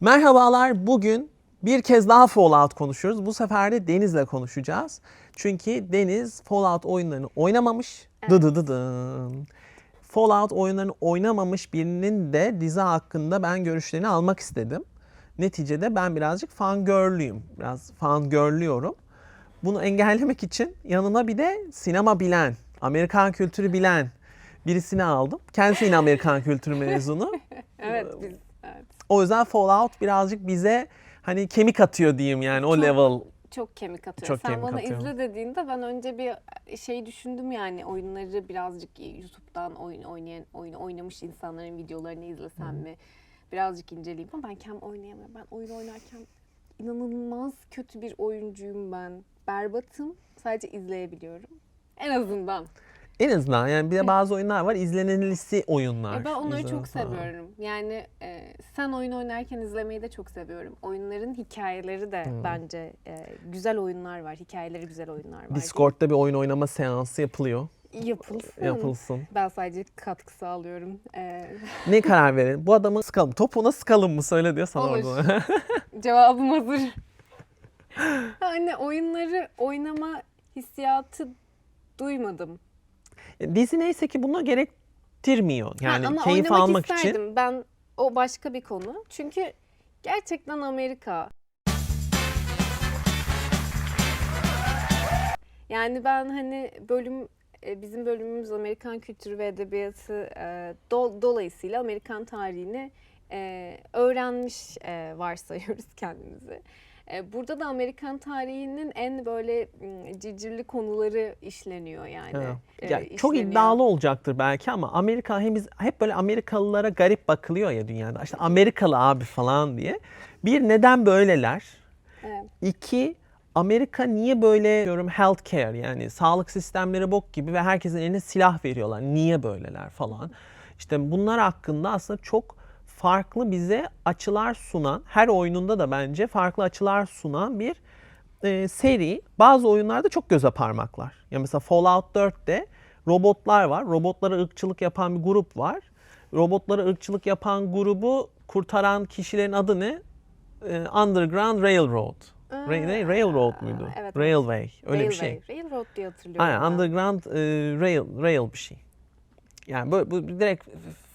Merhabalar. Bugün bir kez daha Fallout konuşuyoruz. Bu sefer de Deniz'le konuşacağız. Çünkü Deniz Fallout oyunlarını oynamamış. Dı dı dı dın. Fallout oyunlarını oynamamış birinin de dizi hakkında ben görüşlerini almak istedim. Neticede ben birazcık fangirl'lüyüm. Biraz fangirl'lüyorum. Bunu engellemek için yanına bir de sinema bilen, Amerikan kültürü bilen birisini aldım. Kendisi yine Amerikan kültürü mezunu. Evet biz evet. O yüzden Fallout birazcık bize hani kemik atıyor diyeyim yani o Çok- level. çok kemik atıyor. Çok Sen kemik bana atıyor. izle dediğinde ben önce bir şey düşündüm yani oyunları birazcık YouTube'dan oyun oynayan oyun oynamış insanların videolarını izlesem mi? Birazcık inceleyeyim ama ben kendim oynayamıyorum. Ben oyun oynarken inanılmaz kötü bir oyuncuyum ben. Berbatım. Sadece izleyebiliyorum. En azından. En azından yani bir de bazı oyunlar var izlenilisi oyunlar. Ya ben onları çok falan. seviyorum. Yani e, sen oyun oynarken izlemeyi de çok seviyorum. Oyunların hikayeleri de bence e, güzel oyunlar var. Hikayeleri güzel oyunlar var. Discord'da bir oyun oynama seansı yapılıyor. Yapılsın. Yapılsın. Ben sadece katkı sağlıyorum. Ee, Ne karar verelim? Bu adamı sıkalım. Topuğuna sıkalım mı söyle diyor sana Olur. orada. cevabım hazır. Anne oyunları oynama hissiyatı duymadım. Dizi neyse ki bunu gerektirmiyor. Yani Ha, ama keyif almak için. Ben o başka bir konu. Çünkü gerçekten Amerika. Yani ben hani bölüm e, bizim bölümümüz Amerikan kültürü ve edebiyatı e, do- dolayısıyla Amerikan tarihini e, öğrenmiş varsayıyoruz kendimizi. E, Burada da Amerikan tarihinin en böyle m, civcivli konuları işleniyor yani. Ha. E, Ya çok işleniyor. iddialı olacaktır belki ama Amerika hem hep böyle Amerikalılara garip bakılıyor ya dünyada. İşte Amerikalı abi falan diye. Bir neden böyleler? Evet. İki Amerika niye böyle diyorum healthcare yani sağlık sistemleri bok gibi ve herkesin eline silah veriyorlar. Niye böyleler falan. İşte bunlar hakkında aslında çok farklı bize açılar sunan, her oyununda da bence farklı açılar sunan bir e, seri. Bazı oyunlarda çok göze parmaklar. Ya mesela Fallout 4'te robotlar var. Robotlara ırkçılık yapan bir grup var. Robotlara ırkçılık yapan grubu kurtaran kişilerin adı ne? E, Underground Railroad. Ra- ne? Railroad muydu? evet. Railway. Öyle bir Railway, şey. Railroad diye hatırlıyorum. Aynen ben. Underground e, Rail Rail bir şey. Yani bu, bu direkt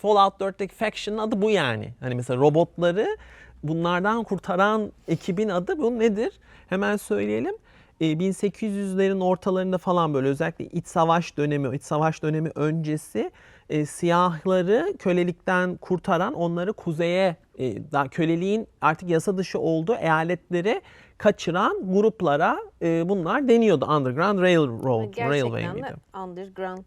Fallout 4'teki faction'ın adı bu yani. Hani mesela robotları bunlardan kurtaran ekibin adı bu nedir? Hemen söyleyelim. E, 1800'lerin ortalarında falan böyle özellikle iç savaş dönemi, iç savaş dönemi öncesi e, siyahları kölelikten kurtaran, onları kuzeye, e, daha köleliğin artık yasa dışı olduğu eyaletlere kaçıran gruplara e, bunlar deniyordu. Underground Railroad, Railway Gerçekten miydi? de underground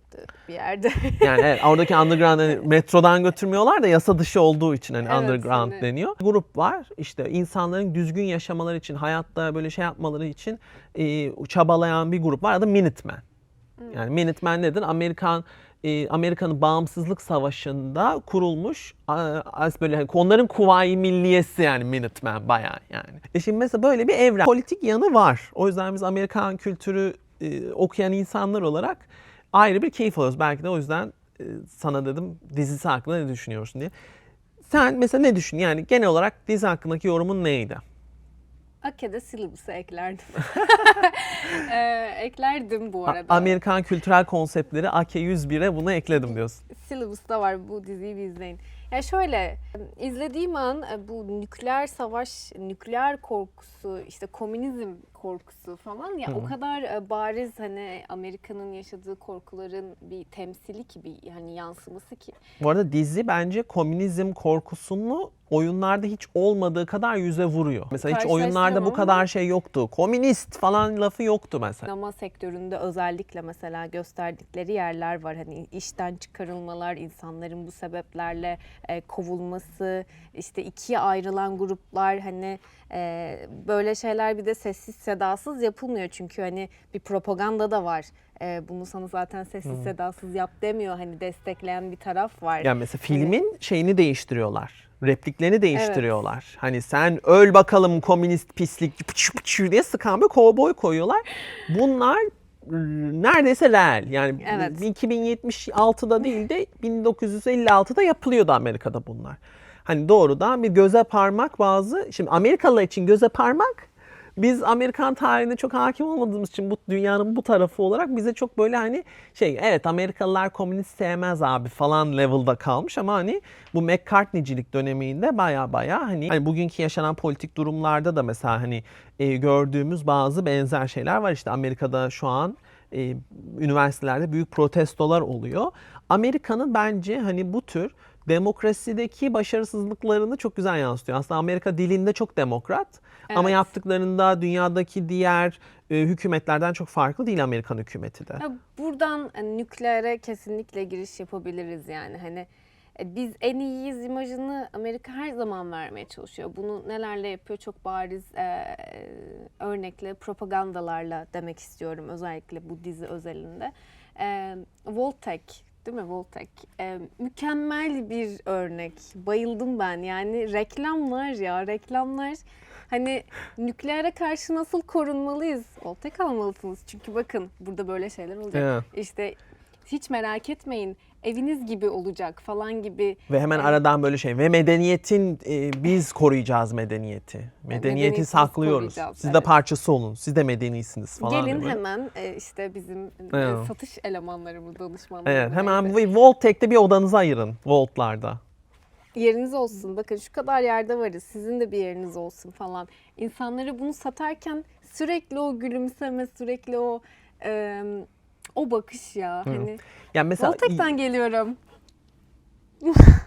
bir yerde. Yani evet, oradaki underground hani metrodan götürmüyorlar da yasa dışı olduğu için hani Evet, underground hani- deniyor. Grup var işte insanların düzgün yaşamaları için, hayatta böyle şey yapmaları için e, çabalayan bir grup var. Adı Minutemen. Hmm. Yani Minutemen nedir? Amerikan e, Amerika'nın bağımsızlık savaşında kurulmuş az böyle hani onların kuvayi milliyesi yani Minutemen bayağı yani. E şimdi mesela böyle bir evren politik yanı var. O yüzden biz Amerikan kültürü e, okuyan insanlar olarak ayrı bir keyif alıyoruz. Belki de o yüzden e, sana dedim dizisi hakkında ne düşünüyorsun diye. Sen mesela ne düşün? Yani genel olarak dizi hakkındaki yorumun neydi? Ake'de syllabus'ı eklerdim. Ee, eklerdim bu A- arada. Amerikan kültürel konseptleri AK101'e bunu ekledim diyorsun. Syllabus'ta var bu diziyi bir izleyin. Ya şöyle izlediğim an e, bu nükleer savaş, nükleer korkusu, işte komünizm korkusu falan ya o kadar e, bariz hani Amerika'nın yaşadığı korkuların bir temsili ki bir hani yansıması ki. Bu arada dizi bence komünizm korkusunu oyunlarda hiç olmadığı kadar yüze vuruyor. Mesela hiç oyunlarda bu kadar şey yoktu. Komünist falan lafı yoktu mesela. Sinema sektöründe özellikle mesela gösterdikleri yerler var. Hani işten çıkarılmalar, insanların bu sebeplerle e, kovulması, işte ikiye ayrılan gruplar hani e, böyle şeyler bir de sessiz sedasız yapılmıyor. Çünkü hani bir propaganda da var. E, bunu sana zaten sessiz sedasız yap demiyor. Hani destekleyen bir taraf var. Yani mesela filmin şeyini değiştiriyorlar. Repliklerini değiştiriyorlar. Hani sen öl bakalım komünist pislik pıçı pıçı diye sıkan bir kovboy koyuyorlar. Bunlar neredeyse real. Yani Evet. 2076'da değil de 1956'da yapılıyordu Amerika'da bunlar. Hani doğrudan bir göze parmak bazı. Şimdi Amerikalılar için göze parmak biz Amerikan tarihine çok hakim olmadığımız için bu dünyanın bu tarafı olarak bize çok böyle hani şey evet Amerikalılar komünist sevmez abi falan level'da kalmış ama hani bu McCartney'cilik döneminde baya baya hani, hani bugünkü yaşanan politik durumlarda da mesela hani e, gördüğümüz bazı benzer şeyler var. İşte Amerika'da şu an e, üniversitelerde büyük protestolar oluyor. Amerika'nın bence hani bu tür demokrasideki başarısızlıklarını çok güzel yansıtıyor. Aslında Amerika dilinde çok demokrat ama Evet. yaptıklarında dünyadaki diğer e, hükümetlerden çok farklı değil Amerikan hükümeti de. Ya buradan hani, nükleere kesinlikle giriş yapabiliriz yani hani e, biz en iyiyiz imajını Amerika her zaman vermeye çalışıyor. Bunu nelerle yapıyor çok bariz e, e, örnekle propagandalarla demek istiyorum özellikle bu dizi özelinde. E, Voltec değil mi Voltec? E, mükemmel bir örnek. Bayıldım ben yani reklamlar ya reklamlar Hani nükleere karşı nasıl korunmalıyız? Voltek almalısınız. Çünkü bakın burada böyle şeyler olacak. Evet. İşte hiç merak etmeyin eviniz gibi olacak falan gibi. Ve hemen aradan böyle şey ve medeniyetin e, biz koruyacağız medeniyeti. Medeniyeti saklıyoruz. Siz de evet. parçası olun. Siz de medenisiniz falan. Gelin böyle. hemen e, işte bizim e, Evet. satış elemanlarımız, danışmanlarımız. Evet, hemen Voltek'te bir odanızı ayırın Volt'larda. yeriniz olsun. Bakın şu kadar yerde varız. Sizin de bir yeriniz olsun falan. İnsanlara bunu satarken sürekli o gülümseme, sürekli o e, o bakış ya. Hani Yani mesela Voltek'ten geliyorum.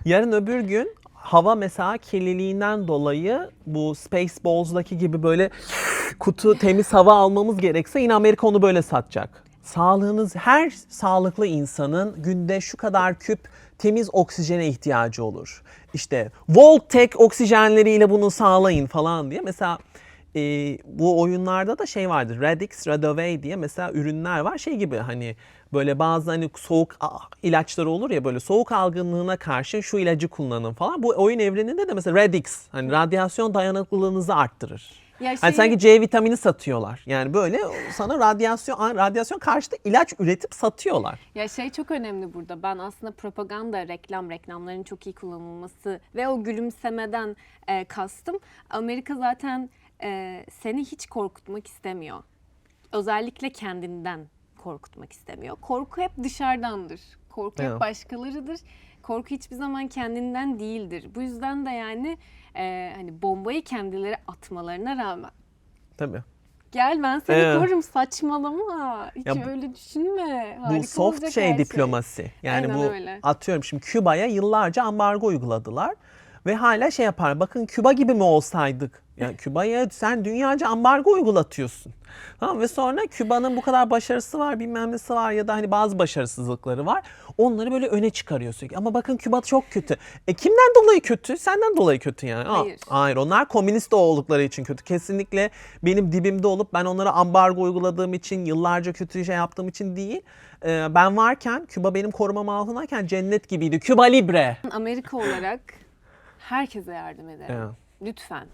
Yarın öbür gün hava mesela kirliliğinden dolayı bu Spaceballs'daki gibi böyle kutu temiz hava almamız gerekse yine Amerika onu böyle satacak. Sağlığınız her sağlıklı insanın günde şu kadar küp temiz oksijene ihtiyacı olur. İşte Voltec oksijenleriyle bunu sağlayın falan diye. Mesela e, bu oyunlarda da şey vardır. Radix, Radaway diye mesela ürünler var. Şey gibi hani böyle bazı hani soğuk ilaçları olur ya böyle soğuk algınlığına karşı şu ilacı kullanın falan. Bu oyun evreninde de mesela Radix hani radyasyon dayanıklılığınızı arttırır. Ya Hani şeyi- sanki C vitamini satıyorlar. Yani böyle sana radyasyon radyasyon karşıtı ilaç üretip satıyorlar. Ya şey çok önemli burada. Ben aslında propaganda, reklam, reklamların çok iyi kullanılması ve o gülümsemeden e, kastım. Amerika zaten e, seni hiç korkutmak istemiyor. Özellikle kendinden korkutmak istemiyor. Korku hep dışarıdandır. Korku hep başkalarıdır. Korku hiçbir zaman kendinden değildir. Bu yüzden de yani e, hani bombayı kendileri atmalarına rağmen Tabii. gel ben seni Evet. korurum saçmalama. Hiç Ya bu- öyle düşünme. Bu Harika soft olacak şey her diplomasi. Yani Aynen bu öyle. atıyorum şimdi Küba'ya yıllarca ambargo uyguladılar ve hala şey yapar. Bakın Küba gibi mi olsaydık? Yani Küba'ya sen dünyaca ambargo uygulatıyorsun. Tamam ve sonra Küba'nın bu kadar başarısı var, bilmem nesi var ya da hani bazı başarısızlıkları var. Onları böyle öne çıkarıyorsun. Ama bakın Küba çok kötü. E kimden dolayı kötü? Senden dolayı kötü yani. Aa, Hayır. Hayır onlar komünist oldukları için kötü. Kesinlikle benim dibimde olup ben onlara ambargo uyguladığım için, yıllarca kötü şey yaptığım için değil. Ee, ben varken, Küba benim korumam altındayken cennet gibiydi. Küba Libre. Amerika olarak herkese yardım ederim. Evet. Lütfen.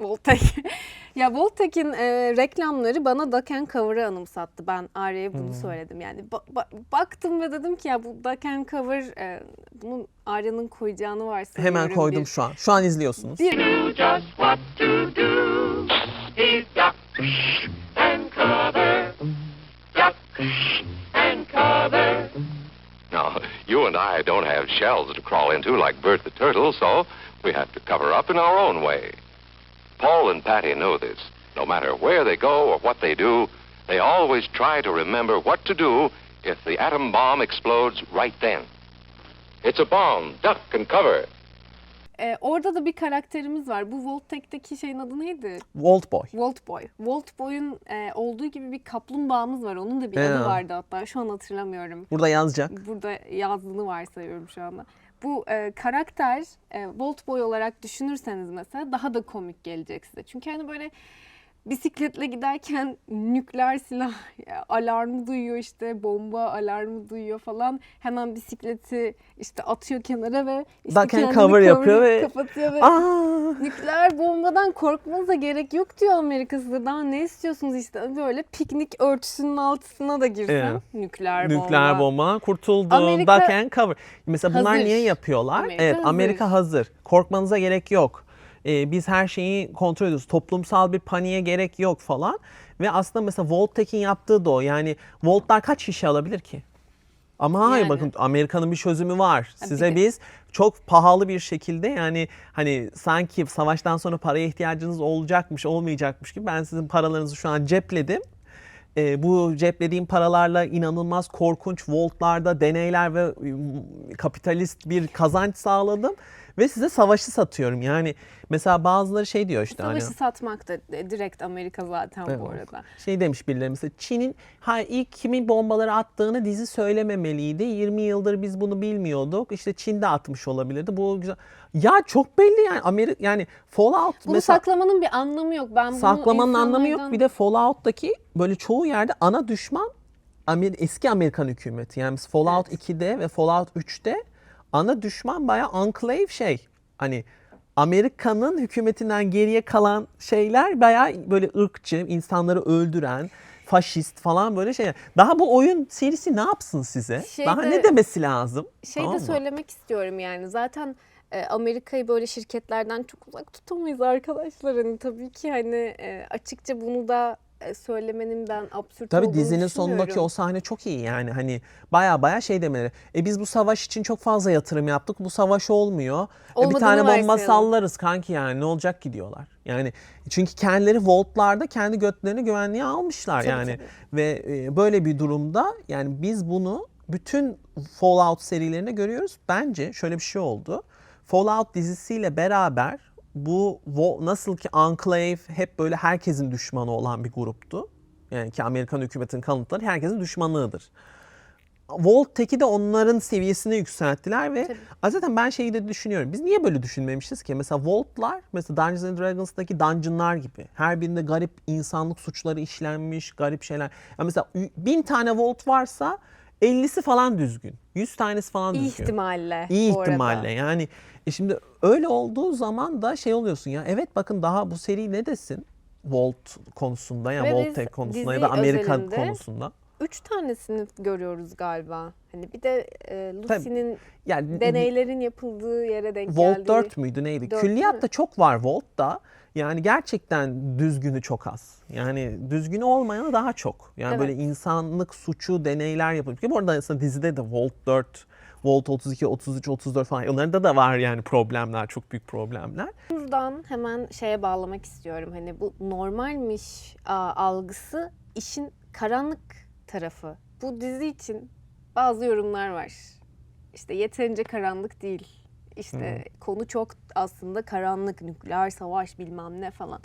Voltec. ya Voltec'in e, reklamları bana and Cover'ı anımsattı. Ben Arya'ya bunu Hmm. söyledim. Yani ba- ba- baktım ve dedim ki ya bu and Cover e, bunun Arya'nın koyacağını varsayıyorum. Hemen koydum bir- şu an. Şu an izliyorsunuz. Bir. Now, you and I don't have shells to crawl into like Bert the Turtle, so we have to cover up in our own way. Paul and Patty know this. No matter where they go or what they do, they always try to remember what to do if the atom bomb explodes right then. It's a bomb. Duck and cover. e, orada da bir karakterimiz var. Bu Voltec'teki şeyin adı neydi? Volt Boy. Volt Boy. Volt Boy'un e, olduğu gibi bir kaplumbağamız var. Onun da bir Evet. adı vardı hatta. Şu an hatırlamıyorum. Burada yazacak. Burada yazdığını varsayıyorum şu anda. Bu e, karakter e, Volt Boy olarak düşünürseniz mesela daha da komik gelecek size. Çünkü hani böyle bisikletle giderken nükleer silah alarmı duyuyor işte bomba alarmı duyuyor falan hemen bisikleti işte atıyor kenara ve işte Duck and kendini cover yapıyor ve- kapatıyor ve Aa! nükleer bombadan korkmanıza gerek yok diyor Amerika size daha ne istiyorsunuz işte böyle piknik örtüsünün altına da girsen Evet. nükleer bomba. Nükleer bomba kurtuldu. Amerika Duck and cover. Mesela bunlar hazır. niye yapıyorlar? Amerika evet hazır. Amerika hazır. Korkmanıza gerek yok. Ee, biz her şeyi kontrol ediyoruz. Toplumsal bir paniğe gerek yok falan. Ve aslında mesela Voltek'in yaptığı da o. Yani Voltlar kaç şişe alabilir ki? Ama hayır Yani. bakın Amerika'nın bir çözümü var. Size biz çok pahalı bir şekilde yani hani sanki savaştan sonra paraya ihtiyacınız olacakmış olmayacakmış gibi ben sizin paralarınızı şu an cepledim. Ee, bu ceplediğim paralarla inanılmaz korkunç voltlarda deneyler ve ım, kapitalist bir kazanç sağladım ve size savaşı satıyorum. Yani mesela bazıları şey diyor işte Savaşı hani satmak da e, direkt Amerika zaten bu Evet. arada. şey demiş birileri mesela Çin'in ha ilk kimin bombaları attığını dizi söylememeliydi. 20 yıldır biz bunu bilmiyorduk. İşte Çin'de atmış olabilirdi. Bu güzel. Ya çok belli yani Amerika yani Fallout Bunu mesela saklamanın bir anlamı yok. Ben bunu saklamanın anlamı yok. Bir de Fallout'taki böyle çoğu yerde ana düşman Amer- eski Amerikan hükümeti. Yani biz Fallout Evet. 2'de ve Fallout 3'te ana düşman bayağı enclave şey. Hani Amerika'nın hükümetinden geriye kalan şeyler bayağı böyle ırkçı, insanları öldüren, faşist falan böyle şeyler. Daha bu oyun serisi ne yapsın size? Şeyde- Daha ne demesi lazım? Şey Tamam de mı? söylemek istiyorum yani zaten e, Amerika'yı böyle şirketlerden çok uzak tutamayız arkadaşlar. Hani tabii ki hani e, açıkça bunu da söylemenin ben absürt Tabii olduğunu dizinin sonundaki o sahne çok iyi yani hani baya baya şey demeleri. E biz bu savaş için çok fazla yatırım yaptık. Bu savaş olmuyor. E bir Olmadığını tane bomba varsayalım. sallarız kanki yani ne olacak ki diyorlar. Yani çünkü kendileri voltlarda kendi götlerini güvenliğe almışlar Tabii, yani. tabii. Ve e, böyle bir durumda yani biz bunu bütün Fallout serilerinde görüyoruz. Bence şöyle bir şey oldu. Fallout dizisiyle beraber bu Vo- nasıl ki Enclave hep böyle herkesin düşmanı olan bir gruptu. Yani ki Amerikan hükümetinin kanıtları herkesin düşmanlığıdır. Voltek'i de onların seviyesine yükselttiler ve Tabii. zaten ben şeyi de düşünüyorum. Biz niye böyle düşünmemişiz ki? Mesela Volt'lar mesela Dungeons and Dragons'taki dungeon'lar gibi. Her birinde garip insanlık suçları işlenmiş, garip şeyler. Ya mesela bin tane Volt varsa 50'si falan düzgün. 100 tanesi falan İyi düzgün. ihtimalle. İyi bu arada. ihtimalle yani. E şimdi öyle olduğu zaman da şey oluyorsun ya evet bakın daha bu seri ne desin? Volt konusunda ya biz Voltec konusunda ya da Amerika özelinde konusunda. Üç tanesini görüyoruz galiba. Hani bir de e, Lucy'nin Yani deneylerin yapıldığı yere denk Volt geldiği. 4 müydü neydi? Dört değil mi? Külliyatta çok var Volt'ta. Yani gerçekten düzgünü çok az. Yani düzgünü olmayanı daha çok. Yani Evet. böyle insanlık suçu deneyler. Ki bu arada aslında dizide de Volt 4, Volt 32, 33, 34 falan onlarda da var yani problemler, çok büyük problemler. Buradan hemen şeye bağlamak istiyorum. Hani bu normalmiş aa, algısı işin karanlık tarafı. Bu dizi için bazı yorumlar var. İşte yeterince karanlık değil. İşte konu çok aslında karanlık, nükleer savaş bilmem ne falan.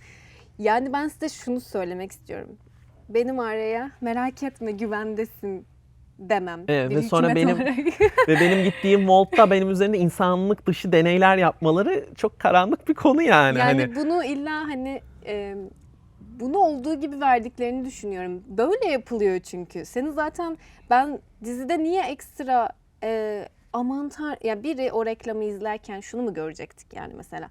Yani ben size şunu söylemek istiyorum. Benim araya merak etme güvendesin demem. Evet, ve sonra benim-. Ve benim gittiğim Volt'ta benim üzerinde insanlık dışı deneyler yapmaları çok karanlık bir konu yani. Yani hani bunu illa hani e, bunu olduğu gibi verdiklerini düşünüyorum. Böyle yapılıyor çünkü. Senin zaten ben dizide niye ekstra e, aman tar ya biri o reklamı izlerken şunu mu görecektik yani mesela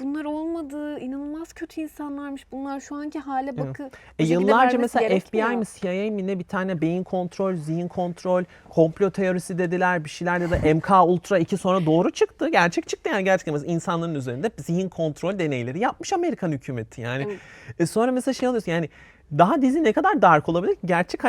bunlar olmadı, inanılmaz kötü insanlarmış. Bunlar şu anki hale bakı. E yıllarca mesela gerekmiyor. FBI mi CIA mi ne bir tane beyin kontrol, zihin kontrol, komplo teorisi dediler bir şeyler dedi. MK Ultra 2 sonra doğru çıktı. Gerçek çıktı yani gerçekten mesela insanların üzerinde zihin kontrol deneyleri yapmış Amerikan hükümeti yani. Evet. E sonra mesela şey alıyorsun yani daha dizi ne kadar dark olabilir? Gerçek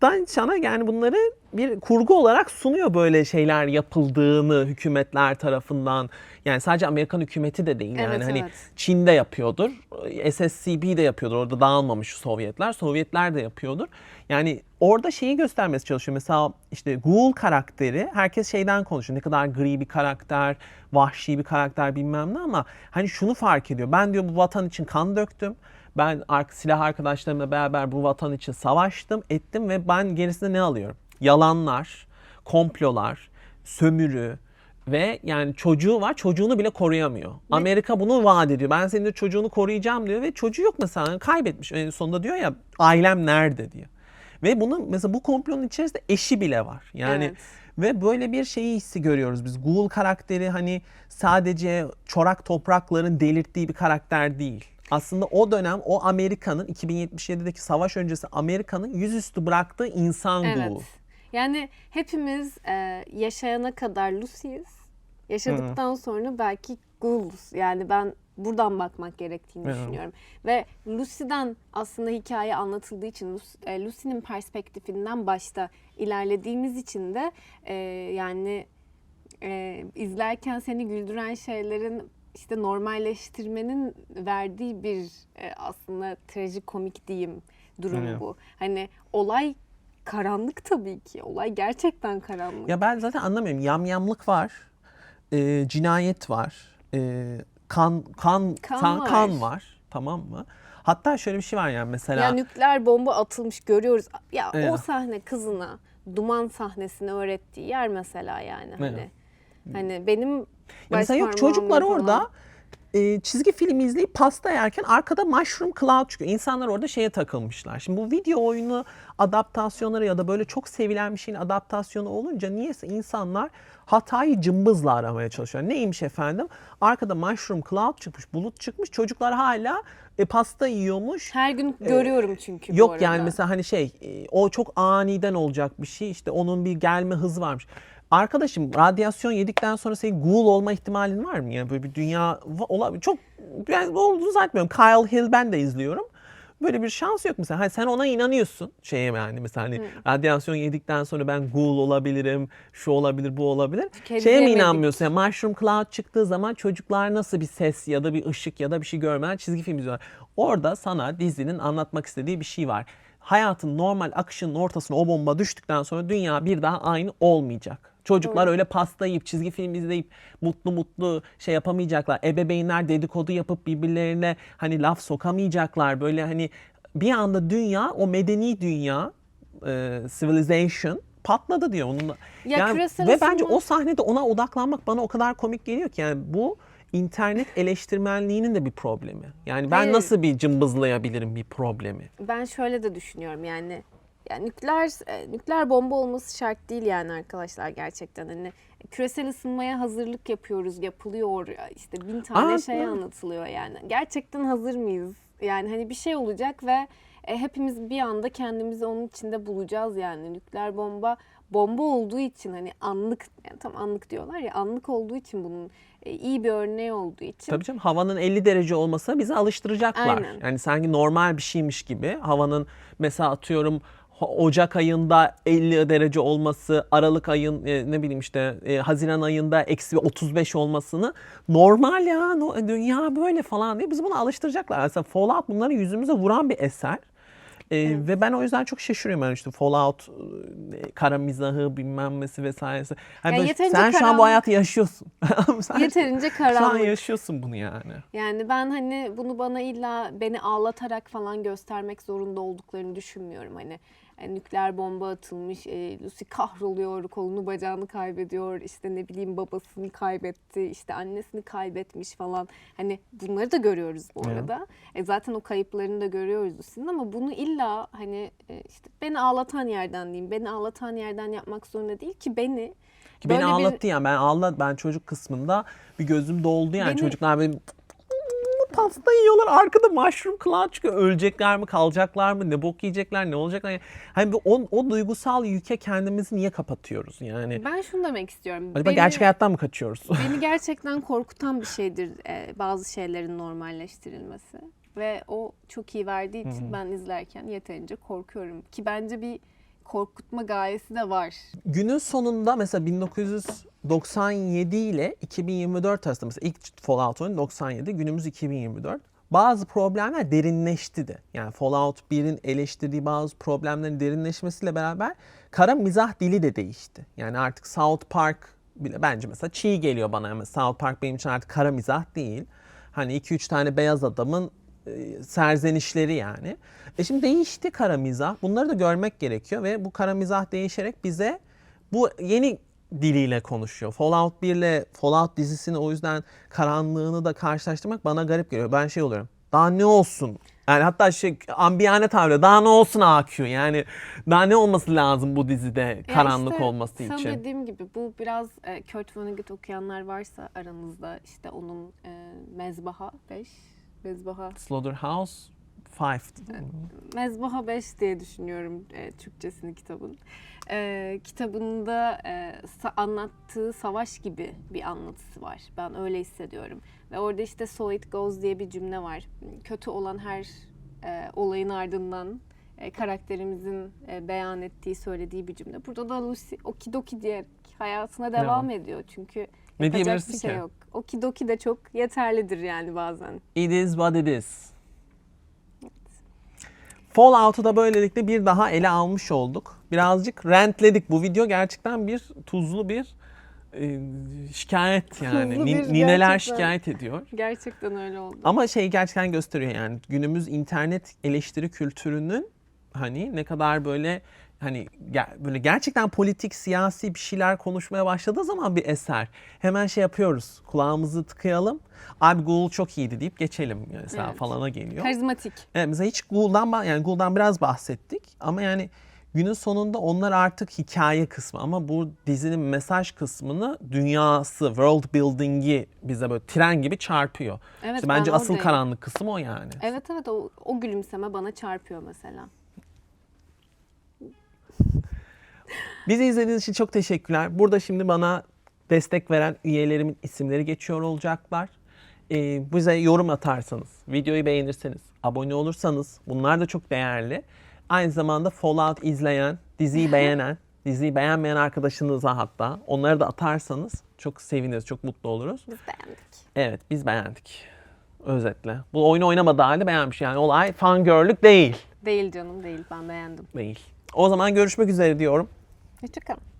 hayattan sana yani bunları bir kurgu olarak sunuyor böyle şeyler yapıldığını hükümetler tarafından. Yani sadece Amerikan hükümeti de değil yani Evet, hani evet. Çin'de yapıyordur. SSCB de yapıyordur. Orada dağılmamış Sovyetler. Sovyetler de yapıyordur. Yani orada şeyi göstermesi çalışıyor. Mesela işte Ghoul karakteri herkes şeyden konuşuyor. Ne kadar gri bir karakter, vahşi bir karakter bilmem ne ama hani şunu fark ediyor. Ben diyor bu vatan için kan döktüm. Ben silah arkadaşlarımla beraber bu vatan için savaştım, ettim ve ben gerisinde ne alıyorum? Yalanlar, komplolar, sömürü, Ve yani çocuğu var, çocuğunu bile koruyamıyor. Amerika bunu vaat ediyor. Ben senin de çocuğunu koruyacağım diyor ve çocuğu yok mesela kaybetmiş. En sonunda diyor ya ailem nerede diyor. Ve bunun mesela bu komplonun içerisinde eşi bile var. Yani Evet. ve böyle bir şeyi hissi görüyoruz biz. Ghoul karakteri hani sadece çorak toprakların delirttiği bir karakter değil. Aslında o dönem o Amerika'nın 2077'deki savaş öncesi Amerika'nın yüzüstü bıraktığı insan Evet. Yani hepimiz e, yaşayana kadar Lucy'yiz. Yaşadıktan sonra belki Ghouls. Yani ben buradan bakmak gerektiğini Evet. düşünüyorum. Ve Lucy'den aslında hikaye anlatıldığı için e, Lucy'nin perspektifinden başta ilerlediğimiz için de e, yani e, izlerken seni güldüren şeylerin işte normalleştirmenin verdiği bir e, aslında trajikomik diyeyim durum Evet. bu. Hani olay karanlık tabii ki. Olay gerçekten karanlık. Ya ben zaten anlamıyorum. Yamyamlık var. e, cinayet var. e, kan kan Kan kan, var. kan var. Tamam mı? Hatta şöyle bir şey var yani mesela Ya nükleer bomba atılmış görüyoruz. Ya o Evet. sahne kızına duman sahnesini öğrettiği yer mesela yani hani. Evet. Hani benim Ya mesela yok çocuklar orada e, çizgi film izleyip pasta yerken arkada mushroom cloud çıkıyor. İnsanlar orada şeye takılmışlar. Şimdi bu video oyunu adaptasyonları ya da böyle çok sevilen bir şeyin adaptasyonu olunca niyeyse insanlar hatayı cımbızla aramaya çalışıyor. Neymiş efendim? Arkada mushroom cloud çıkmış, bulut çıkmış. Çocuklar hala e, pasta yiyormuş. her gün görüyorum çünkü bu Yok arada. yani mesela hani şey e, o çok aniden olacak bir şey işte onun bir gelme hızı varmış. Arkadaşım radyasyon yedikten sonra senin ghoul olma ihtimalin var mı? Yani böyle bir dünya olabilir. Çok ben olduğunu zannetmiyorum. Kyle Hill ben de izliyorum. Böyle bir şans yok mesela. Hani sen ona inanıyorsun. Şeye yani mesela hani radyasyon yedikten sonra ben ghoul olabilirim, şu olabilir, bu olabilir. Tüketilemedik. Şeye mi inanmıyorsun? Yani Mushroom Cloud çıktığı zaman çocuklar nasıl bir ses ya da bir ışık ya da bir şey görmeden çizgi film izliyorlar. Orada sana dizinin anlatmak istediği bir şey var. Hayatın normal akışının ortasına o bomba düştükten sonra dünya bir daha aynı olmayacak. Çocuklar öyle pasta yiyip çizgi film izleyip mutlu mutlu şey yapamayacaklar. Ebeveynler dedikodu yapıp birbirlerine hani laf sokamayacaklar. Böyle hani bir anda dünya o medeni dünya e, civilization patladı diyor onunla. Ya yani, ve bence ısınma- o sahnede ona odaklanmak bana o kadar komik geliyor ki yani bu internet eleştirmenliğinin de bir problemi. Yani ben Hayır. nasıl bir cımbızlayabilirim bir problemi? Ben şöyle de düşünüyorum yani. Yani nükleer e, nükleer bomba olması şart değil yani arkadaşlar gerçekten. Hani küresel ısınmaya hazırlık yapıyoruz yapılıyor. İşte bin tane Aa, şey anlatılıyor yani. Gerçekten hazır mıyız? Yani hani bir şey olacak ve e, hepimiz bir anda kendimizi onun içinde bulacağız yani. Nükleer bomba bomba olduğu için hani anlık yani tam anlık diyorlar ya anlık olduğu için bunun e, iyi bir örneği olduğu için. Tabii canım havanın 50 derece olmasına bizi alıştıracaklar. Aynen. Yani sanki normal bir şeymiş gibi havanın mesela atıyorum Ocak ayında 50 derece olması, Aralık ayın e, ne bileyim işte e, Haziran ayında eksi 35 olmasını normal ya no- dünya böyle falan diye biz bunu alıştıracaklar. Mesela Fallout bunları yüzümüze vuran bir eser. E, Ve ben o yüzden çok şaşırıyorum yani işte Fallout, e, kara mizahı bilmem nesi vesairesi. Ya böyle yeterince sen şu an karanlık. bu hayatı yaşıyorsun. Sen yeterince Şu an karanlık. yaşıyorsun bunu yani. Yani ben hani bunu bana illa beni ağlatarak falan göstermek zorunda olduklarını düşünmüyorum. Hani e, nükleer bomba atılmış, e, Lucy kahroluyor, kolunu bacağını kaybediyor, işte ne bileyim babasını kaybetti, işte annesini kaybetmiş falan. Hani bunları da görüyoruz bu Evet. arada. E, zaten o kayıplarını da görüyoruz Lucy'nin ama bunu illa hani e, işte beni ağlatan yerden diyeyim, beni ağlatan yerden yapmak zorunda değil ki beni Ki beni böyle bir- ağlattı yani ben ağla ben çocuk kısmında bir gözüm doldu yani Beni- çocuklar benim pasta yiyorlar arkada mushroom cloud çıkıyor ölecekler mi kalacaklar mı ne bok yiyecekler ne olacaklar yani hani bu- o, o duygusal yüke kendimizi niye kapatıyoruz yani ben şunu demek istiyorum. acaba Beni- gerçek hayattan mı kaçıyoruz? Beni gerçekten korkutan bir şeydir e, bazı şeylerin normalleştirilmesi. Ve o çok iyi verdiği için ben izlerken yeterince korkuyorum. Ki bence bir korkutma gayesi de var. Günün sonunda mesela 1997 ile 2024 arasında mesela ilk Fallout oyunu 97 günümüz 2024. Bazı problemler derinleşti de. Yani Fallout 1'in eleştirdiği bazı problemlerin derinleşmesiyle beraber kara mizah dili de değişti. Yani artık South Park bile bence mesela çiğ geliyor bana. Yani South Park benim için artık kara mizah değil. Hani 2-3 tane beyaz adamın e, serzenişleri yani. E şimdi değişti kara mizah. Bunları da görmek gerekiyor ve bu kara mizah değişerek bize bu yeni diliyle konuşuyor. Fallout 1 ile Fallout dizisini o yüzden karanlığını da karşılaştırmak bana garip geliyor. Ben şey oluyorum. Daha ne olsun? Yani hatta şey ambiyane tavrı daha ne olsun AQ yani daha ne olması lazım bu dizide karanlık işte olması sana için. dediğim gibi bu biraz e, Kurt Vonnegut okuyanlar varsa aranızda işte onun e, Mezbaha 5, Mezbaha Slaughterhouse 5. Mezbaha 5 diye düşünüyorum e, Türkçesini kitabın. E, kitabında e, sa- anlattığı savaş gibi bir anlatısı var. Ben öyle hissediyorum. Ve orada işte so it goes diye bir cümle var. Kötü olan her e, olayın ardından e, karakterimizin e, beyan ettiği, söylediği bir cümle. Burada da Lucy okidoki diyerek hayatına devam ediyor. Çünkü Ne yapacak bir şey ki? yok. Okidoki de çok yeterlidir yani bazen. It is what it is. Fallout'u da böylelikle bir daha ele almış olduk. Birazcık rentledik. Bu video gerçekten bir tuzlu bir e, şikayet yani. Nin- bir Nineler gerçekten. şikayet ediyor. Gerçekten öyle oldu. Ama şey gerçekten gösteriyor yani günümüz internet eleştiri kültürünün hani ne kadar böyle hani böyle gerçekten politik siyasi bir şeyler konuşmaya başladığı zaman bir eser hemen şey yapıyoruz kulağımızı tıkayalım abi Google çok iyiydi deyip geçelim mesela Evet. falana geliyor. Karizmatik. Evet, mesela hiç Google'dan yani Google'dan biraz bahsettik ama yani günün sonunda onlar artık hikaye kısmı ama bu dizinin mesaj kısmını dünyası, world building'i bize böyle tren gibi çarpıyor. Evet, İşte ben bence asıl karanlık kısmı o yani. Evet evet o, o gülümseme bana çarpıyor mesela. Bizi izlediğiniz için çok teşekkürler. Burada şimdi bana destek veren üyelerimin isimleri geçiyor olacaklar. Ee, bize yorum atarsanız, videoyu beğenirseniz, abone olursanız bunlar da çok değerli. Aynı zamanda Fallout izleyen, diziyi beğenen, diziyi beğenmeyen arkadaşınıza hatta onları da atarsanız çok seviniriz, çok mutlu oluruz. Biz beğendik. Evet biz beğendik. Özetle. Bu oyunu oynamadığı halde beğenmiş. Yani olay fangirlük değil. Değil canım değil ben beğendim. Değil. O zaman görüşmek üzere diyorum. Hoşçakalın.